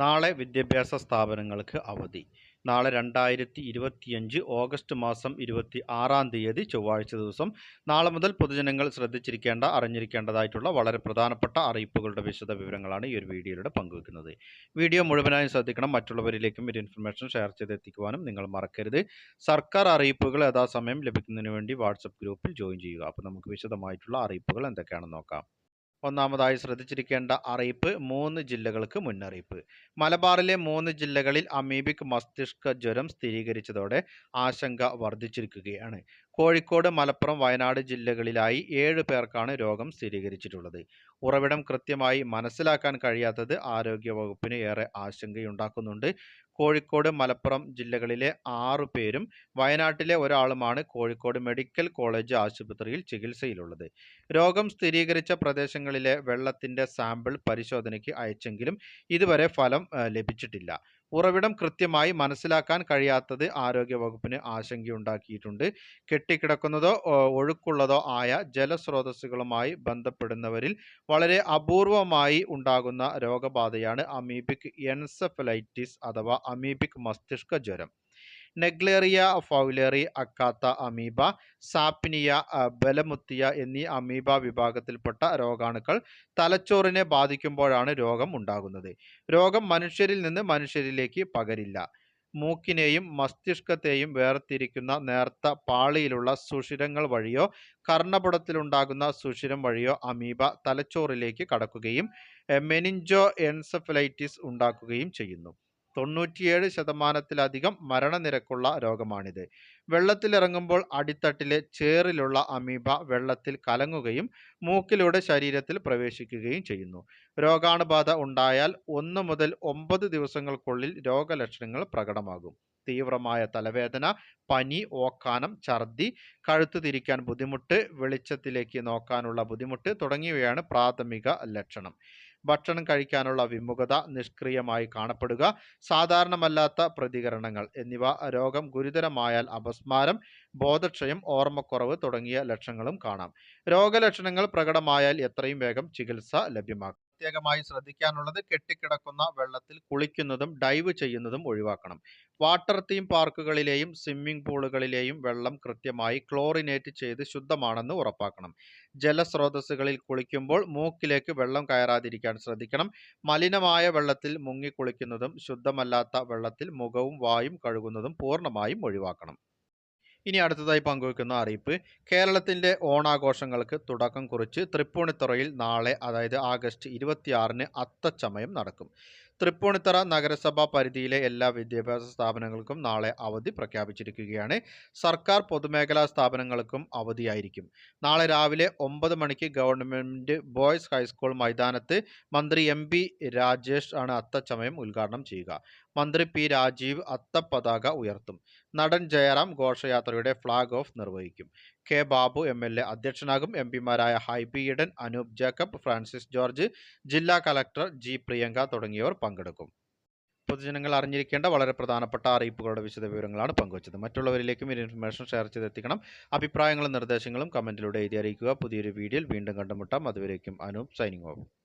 നാളെ വിദ്യാഭ്യാസ സ്ഥാപനങ്ങൾക്ക് അവധി. നാളെ രണ്ടായിരത്തി ഇരുപത്തിയഞ്ച് ഓഗസ്റ്റ് മാസം ഇരുപത്തി ആറാം തീയതി ചൊവ്വാഴ്ച ദിവസം നാളെ മുതൽ പൊതുജനങ്ങൾ ശ്രദ്ധിച്ചിരിക്കേണ്ട അറിഞ്ഞിരിക്കേണ്ടതായിട്ടുള്ള വളരെ പ്രധാനപ്പെട്ട അറിയിപ്പുകളുടെ വിശദ വിവരങ്ങളാണ് ഈ ഒരു വീഡിയോയിലൂടെ പങ്കുവെക്കുന്നത്. വീഡിയോ മുഴുവനായും ശ്രദ്ധിക്കണം. മറ്റുള്ളവരിലേക്കും ഒരു ഇൻഫർമേഷൻ ഷെയർ ചെയ്തെത്തിക്കുവാനും നിങ്ങൾ മറക്കരുത്. സർക്കാർ അറിയിപ്പുകൾ യഥാസമയം ലഭിക്കുന്നതിന് വേണ്ടി വാട്സപ്പ് ഗ്രൂപ്പിൽ ജോയിൻ ചെയ്യുക. അപ്പോൾ നമുക്ക് വിശദമായിട്ടുള്ള അറിയിപ്പുകൾ എന്തൊക്കെയാണെന്ന് നോക്കാം. ഒന്നാമതായി ശ്രദ്ധിച്ചിരിക്കേണ്ട അറിയിപ്പ് മൂന്ന് ജില്ലകൾക്ക് മുന്നറിയിപ്പ്. മലബാറിലെ മൂന്ന് ജില്ലകളിൽ അമീബിക് മസ്തിഷ്ക ജ്വരം സ്ഥിരീകരിച്ചതോടെ ആശങ്ക വർദ്ധിച്ചിരിക്കുകയാണ്. കോഴിക്കോട് മലപ്പുറം വയനാട് ജില്ലകളിലായി ഏഴ് പേർക്കാണ് രോഗം സ്ഥിരീകരിച്ചിട്ടുള്ളത്. ഉറവിടം കൃത്യമായി മനസ്സിലാക്കാൻ കഴിയാത്തത് ആരോഗ്യ വകുപ്പിന് ഏറെ ആശങ്കയുണ്ടാക്കുന്നുണ്ട്. കോഴിക്കോട് മലപ്പുറം ജില്ലകളിലെ ആറു പേരും വയനാട്ടിലെ ഒരാളുമാണ് കോഴിക്കോട് മെഡിക്കൽ കോളേജ് ആശുപത്രിയിൽ ചികിത്സയിലുള്ളത്. രോഗം സ്ഥിരീകരിച്ച പ്രദേശങ്ങളിലെ വെള്ളത്തിന്റെ സാമ്പിൾ പരിശോധനയ്ക്ക് അയച്ചെങ്കിലും ഇതുവരെ ഫലം ലഭിച്ചിട്ടില്ല. ഉറവിടം കൃത്യമായി മനസ്സിലാക്കാൻ കഴിയാത്തത് ആരോഗ്യവകുപ്പിന് ആശങ്കയുണ്ടാക്കിയിട്ടുണ്ട്. കെട്ടിക്കിടക്കുന്നതോ ഒഴുക്കുള്ളതോ ആയ ജലസ്രോതസ്സുകളുമായി ബന്ധപ്പെടുന്നവരിൽ വളരെ അപൂർവമായി ഉണ്ടാകുന്ന രോഗബാധയാണ് അമീബിക് എൻസെഫലൈറ്റിസ് അഥവാ അമീബിക് മസ്തിഷ്ക ജ്വരം Naegleria fowleri Acanthamoeba Sappinia Balamuthia എന്നീ അമീബ വിഭാഗത്തിൽപ്പെട്ട രോഗാണുക്കൾ തലച്ചോറിനെ ബാധിക്കുമ്പോഴാണ് രോഗം ഉണ്ടാകുന്നത്. രോഗം മനുഷ്യരിൽ നിന്ന് മനുഷ്യരിലേക്ക് പകരില്ല. മൂക്കിനെയും മസ്തിഷ്കത്തെയും വേർതിരിക്കുന്ന നേർത്ത പാളിയിലുള്ള സുഷിരങ്ങൾ വഴിയോ കർണപുടത്തിലുണ്ടാകുന്ന സുഷിരം വഴിയോ അമീബ തലച്ചോറിലേക്ക് കടക്കുകയും മെനിഞ്ചോ എൻസഫലൈറ്റിസ് ഉണ്ടാക്കുകയും ചെയ്യുന്നു. തൊണ്ണൂറ്റിയേഴ് ശതമാനത്തിലധികം മരണനിരക്കുള്ള രോഗമാണിത്. വെള്ളത്തിലിറങ്ങുമ്പോൾ അടിത്തട്ടിലെ ചേറിലുള്ള അമീബ വെള്ളത്തിൽ കലങ്ങുകയും മൂക്കിലൂടെ ശരീരത്തിൽ പ്രവേശിക്കുകയും ചെയ്യുന്നു. രോഗാണുബാധ ഉണ്ടായാൽ ഒന്ന് മുതൽ ഒമ്പത് ദിവസങ്ങൾക്കുള്ളിൽ രോഗലക്ഷണങ്ങൾ പ്രകടമാകും. തീവ്രമായ തലവേദന പനി ഓക്കാനം ഛർദി കഴുത്ത് തിരിക്കാൻ ബുദ്ധിമുട്ട് വെളിച്ചത്തിലേക്ക് നോക്കാനുള്ള ബുദ്ധിമുട്ട് തുടങ്ങിയവയാണ് പ്രാഥമിക ലക്ഷണം. ഭക്ഷണം കഴിക്കാനുള്ള വിമുഖത നിഷ്ക്രിയമായി കാണപ്പെടുക സാധാരണമല്ലാത്ത പ്രതികരണങ്ങൾ എന്നിവ രോഗം ഗുരുതരമായാൽ അപസ്മാരം ബോധക്ഷയം ഓർമ്മക്കുറവ് തുടങ്ങിയ ലക്ഷണങ്ങളും കാണാം. രോഗലക്ഷണങ്ങൾ പ്രകടമായാൽ എത്രയും വേഗം ചികിത്സ ലഭ്യമാക്കും. പ്രത്യേകമായി ശ്രദ്ധിക്കാനുള്ളത് കെട്ടിക്കിടക്കുന്ന വെള്ളത്തിൽ കുളിക്കുന്നതും ഡൈവ് ചെയ്യുന്നതും ഒഴിവാക്കണം. വാട്ടർ തീം പാർക്കുകളിലെയും സ്വിമ്മിംഗ് പൂളുകളിലെയും വെള്ളം കൃത്യമായി ക്ലോറിനേറ്റ് ചെയ്ത് ശുദ്ധമാണെന്ന് ഉറപ്പാക്കണം. ജലസ്രോതസ്സുകളിൽ കുളിക്കുമ്പോൾ മൂക്കിലേക്ക് വെള്ളം കയറാതിരിക്കാൻ ശ്രദ്ധിക്കണം. മലിനമായ വെള്ളത്തിൽ മുങ്ങി കുളിക്കുന്നതും ശുദ്ധമല്ലാത്ത വെള്ളത്തിൽ മുഖവും വായും കഴുകുന്നതും പൂർണമായും ഒഴിവാക്കണം. ഇനി അടുത്തതായി പങ്കുവെക്കുന്ന അറിയിപ്പ്. കേരളത്തിന്റെ ഓണാഘോഷങ്ങൾക്ക് തുടക്കം കുറിച്ച് തൃപ്പൂണിത്തുറയിൽ നാളെ അതായത് ആഗസ്റ്റ് ഇരുപത്തിയാറിന് അത്തച്ചമയം നടക്കും. തൃപ്പൂണിത്തറ നഗരസഭാ പരിധിയിലെ എല്ലാ വിദ്യാഭ്യാസ സ്ഥാപനങ്ങൾക്കും നാളെ അവധി പ്രഖ്യാപിച്ചിരിക്കുകയാണ്. സർക്കാർ പൊതുമേഖലാ സ്ഥാപനങ്ങൾക്കും അവധിയായിരിക്കും. നാളെ രാവിലെ ഒമ്പത് മണിക്ക് ഗവൺമെന്റ് ബോയ്സ് ഹൈസ്കൂൾ മൈതാനത്ത് മന്ത്രി എം രാജേഷ് ആണ് അത്തച്ചമയം ഉദ്ഘാടനം ചെയ്യുക. മന്ത്രി പി രാജീവ് അത്തപ്പതാക ഉയർത്തും. നടൻ ജയറാം ഘോഷയാത്രയുടെ ഫ്ളാഗ് ഓഫ് നിർവഹിക്കും. K Babu M L A അധ്യക്ഷനാകും. M പിമാരായ ഹൈബി ഇടൻ അനൂപ് ജേക്കബ് ഫ്രാൻസിസ് ജോർജ് ജില്ലാ കലക്ടർ ജി പ്രിയങ്ക തുടങ്ങിയവർ പങ്കെടുക്കും. പൊതുജനങ്ങൾ അറിഞ്ഞിരിക്കേണ്ട വളരെ പ്രധാനപ്പെട്ട അറിയിപ്പുകളുടെ വിശദ വിവരങ്ങളാണ് പങ്കുവച്ചത്. മറ്റുള്ളവരിലേക്കും ഈ ഇൻഫർമേഷൻ ഷെയർ ചെയ്തെത്തിക്കണം. അഭിപ്രായങ്ങളും നിർദ്ദേശങ്ങളും കമന്റിലൂടെ എഴുതി അറിയിക്കുക. പുതിയൊരു വീഡിയോയിൽ വീണ്ടും കണ്ടുമുട്ടാം. അതുവരേക്കും അനൂപ് സൈനിങ് ഓഫ്.